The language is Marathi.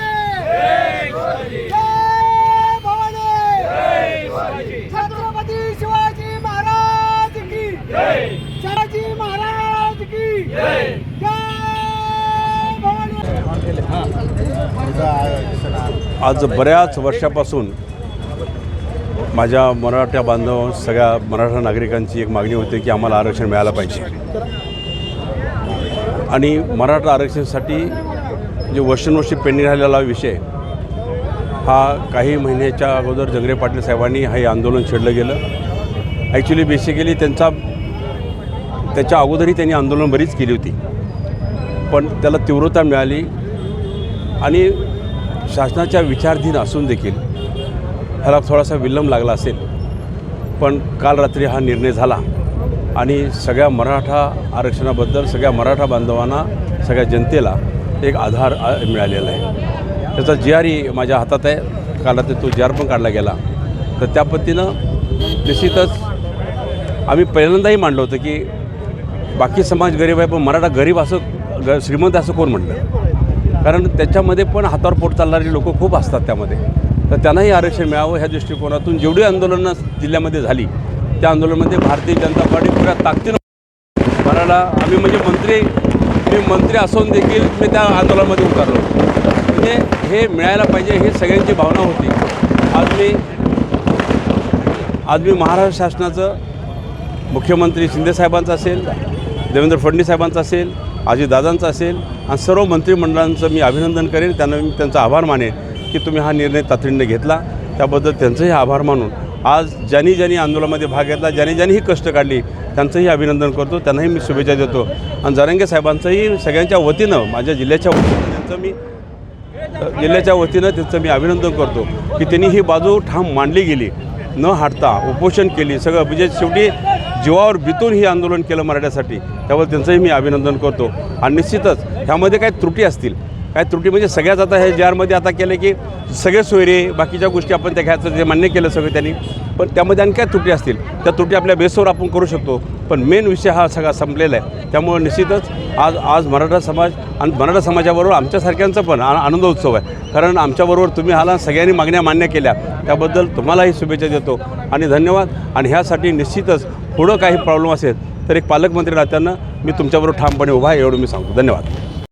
जय भवानी! जय भवानी! छत्रपती शिवाजी महाराज की! शिवाजी महाराज की! जय भवानी! आज बऱ्याच वर्षापासून माझ्या मराठा बांधव सगळ्या मराठा नागरिकांची एक मागणी होती की आम्हाला आरक्षण मिळालं पाहिजे. आणि मराठा आरक्षणासाठी जे वर्षानुवर्षी पेंडिंग राहिलेला विषय हा काही महिन्याच्या अगोदर जंगरे पाटील साहेबांनी हे आंदोलन छेडलं गेलं. ॲक्च्युली बेसिकली त्यांचा त्याच्या अगोदरही त्यांनी आंदोलन बरीच केली होती. पण त्याला तीव्रता मिळाली आणि शासनाच्या विचारधीन असून देखील ह्याला थोडासा विलंब लागला असेल. पण काल रात्री हा निर्णय झाला. आणि सगळ्या मराठा आरक्षणाबद्दल सगळ्या मराठा बांधवांना सगळ्या जनतेला एक आधार मिळालेला आहे. त्याचा जी ई माझ्या हातात आहे. काल रात्री तो जी आर पण काढला गेला. तर त्या पद्धतीनं निश्चितच आम्ही पहिल्यांदाही मांडलं होतं की बाकी समाज गरीब आहे पण मराठा गरीब असं ग श्रीमंत असं कोण म्हणलं कारण त्याच्यामध्ये पण हातावर पोट चालणारी लोक खूप असतात त्यामध्ये. तर त्यांनाही आरक्षण मिळावं ह्या दृष्टिकोनातून जेवढी आंदोलनं जिल्ह्यामध्ये झाली त्या आंदोलनामध्ये भारतीय जनता पार्टी पुऱ्या ताकदीनं मराला आम्ही म्हणजे मंत्री मी मंत्री असून देखील मी त्या आंदोलनामध्ये उतरलो. म्हणजे हे मिळायला पाहिजे ही सगळ्यांची भावना होती. आज मी आज मी महाराष्ट्र शासनाचं मुख्यमंत्री शिंदेसाहेबांचं असेल देवेंद्र फडणवीस साहेबांचं असेल अजितदादांचं असेल आणि सर्व मंत्रिमंडळांचं मी अभिनंदन करेन. त्यांना मी त्यांचा आभार मानेन. की तुम्ही हा निर्णय तातडीने घेतला. त्याबद्दल त्यांचंही आभार मानून आज ज्यांनी ज्यांनी आंदोलनामध्ये भाग घेतला ज्यांनी ज्यांनी ही कष्ट काढली त्यांचंही अभिनंदन करतो. त्यांनाही मी शुभेच्छा देतो. आणि जरांगे साहेबांचंही सगळ्यांच्या वतीनं माझ्या जिल्ह्याच्या वतीनं त्यांचं मी जिल्ह्याच्या वतीनं त्यांचं मी अभिनंदन करतो की त्यांनी ही बाजू ठाम मांडली गेली न हाटता उपोषण केली. सगळं म्हणजे शेवटी जीवावर बितून ही आंदोलन केलं मराठ्यासाठी त्यामुळे त्यांचंही मी अभिनंदन करतो. आणि निश्चितच ह्यामध्ये काही त्रुटी असतील काय त्रुटी म्हणजे सगळ्याच आता हे जे आरमध्ये आता केलं की सगळे सोयरे बाकीच्या गोष्टी आपण त्या घ्यायचं ते मान्य केलं सगळं त्यांनी. पण त्यामध्ये आणखी काय त्रुटी असतील? त्या त्रुटी आपल्या बेसवर आपण करू शकतो. पण मेन विषय हा सगळा संपलेला आहे. त्यामुळे निश्चितच आज आज मराठा समाज आणि मराठा समाजाबरोबर आमच्यासारख्यांचा पण आ- आनंद उत्सव आहे. कारण आमच्याबरोबर तुम्ही आला सगळ्यांनी मागण्या मान्य केल्या. त्याबद्दल तुम्हालाही शुभेच्छा देतो आणि धन्यवाद. आणि ह्यासाठी निश्चितच पुढं काही प्रॉब्लेम असेल तर एक पालकमंत्री नात्यानं मी तुमच्याबरोबर ठामपणे उभा आहे एवढं मी सांगतो. धन्यवाद.